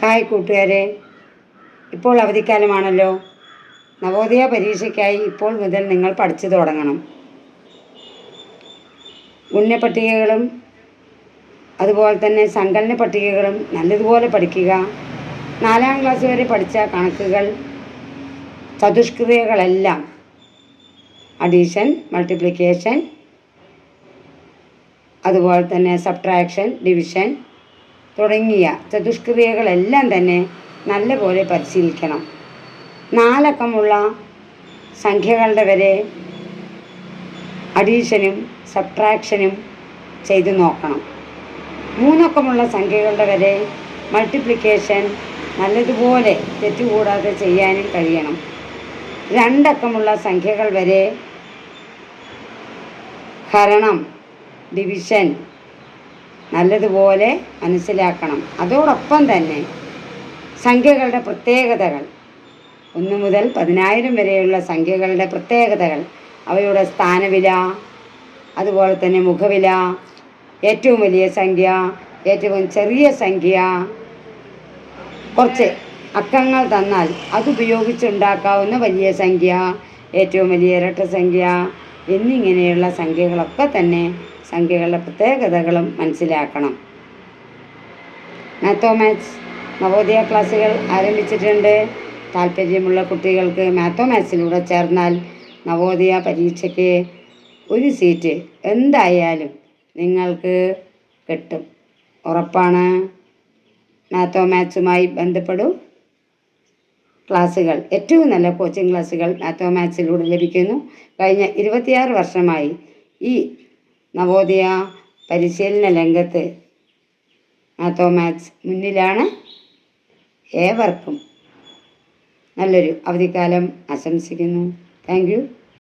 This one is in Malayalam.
ഹായ് കൂട്ടുകാരെ. ഇപ്പോൾ അവധിക്കാലമാണല്ലോ. നവോദയ പരീക്ഷയ്ക്കായി ഇപ്പോൾ മുതൽ നിങ്ങൾ പഠിച്ചു തുടങ്ങണം. ഗുണ്യപട്ടികകളും അതുപോലെ തന്നെ സങ്കലന പട്ടികകളും നല്ലതുപോലെ പഠിക്കുക. നാലാം ക്ലാസ് വരെ പഠിച്ച കണക്കുകൾ ചതുഷ്കൃതികളെല്ലാം അഡീഷൻ മൾട്ടിപ്ലിക്കേഷൻ അതുപോലെ തന്നെ സബ്ട്രാക്ഷൻ ഡിവിഷൻ തുടങ്ങിയ ചതുഷ്ക്രിയകളെല്ലാം തന്നെ നല്ലപോലെ പരിശീലിക്കണം. നാലക്കമുള്ള സംഖ്യകളുടെ വരെ അഡീഷനും സബ്ട്രാക്ഷനും ചെയ്തു നോക്കണം. മൂന്നക്കമുള്ള സംഖ്യകളുടെ വരെ മൾട്ടിപ്ലിക്കേഷൻ നല്ലതുപോലെ തെറ്റുകൂടാതെ ചെയ്യാനും കഴിയണം. രണ്ടക്കമുള്ള സംഖ്യകൾ വരെ ഹരണം ഡിവിഷൻ നല്ലതുപോലെ മനസ്സിലാക്കണം. അതോടൊപ്പം തന്നെ സംഖ്യകളുടെ പ്രത്യേകതകൾ. ഒന്ന് മുതൽ പതിനായിരം വരെയുള്ള സംഖ്യകളുടെ പ്രത്യേകതകൾ. അവയുടെ സ്ഥാനവില അതുപോലെ തന്നെ മുഖവില ഏറ്റവും വലിയ സംഖ്യ ഏറ്റവും ചെറിയ സംഖ്യ. കുറച്ച് അക്കങ്ങൾ തന്നാൽ അതുപയോഗിച്ചുണ്ടാക്കാവുന്ന വലിയ സംഖ്യ ഏറ്റവും വലിയ ഇരട്ട സംഖ്യ എന്നിങ്ങനെയുള്ള സംഖ്യകളൊക്കെ തന്നെ സംഖ്യകളുടെ പ്രത്യേകതകളും മനസ്സിലാക്കണം. മാത്തോമാത്സ് നവോദയ ക്ലാസ്സുകൾ ആരംഭിച്ചിട്ടുണ്ട്. താല്പര്യമുള്ള കുട്ടികൾക്ക് മാത്തോമാത്സിലൂടെ ചേർന്നാൽ നവോദയ പരീക്ഷയ്ക്ക് ഒരു സീറ്റ് എന്തായാലും നിങ്ങൾക്ക് കിട്ടും. ഉറപ്പാണ്. മാത്തോമാത്സുമായി ബന്ധപ്പെടും ക്ലാസ്സുകൾ. ഏറ്റവും നല്ല കോച്ചിങ് ക്ലാസ്സുകൾ മാത്തോമാത്സിലൂടെ ലഭിക്കുന്നു. കഴിഞ്ഞ ഇരുപത്തിയാറ് വർഷമായി ഈ നവോദയ പരിശീലന രംഗത്ത് മാത്തോമാക്സ് മുന്നിലാണ് ഏവർക്കും നല്ലൊരു അവധിക്കാലം ആശംസിക്കുന്നു. താങ്ക്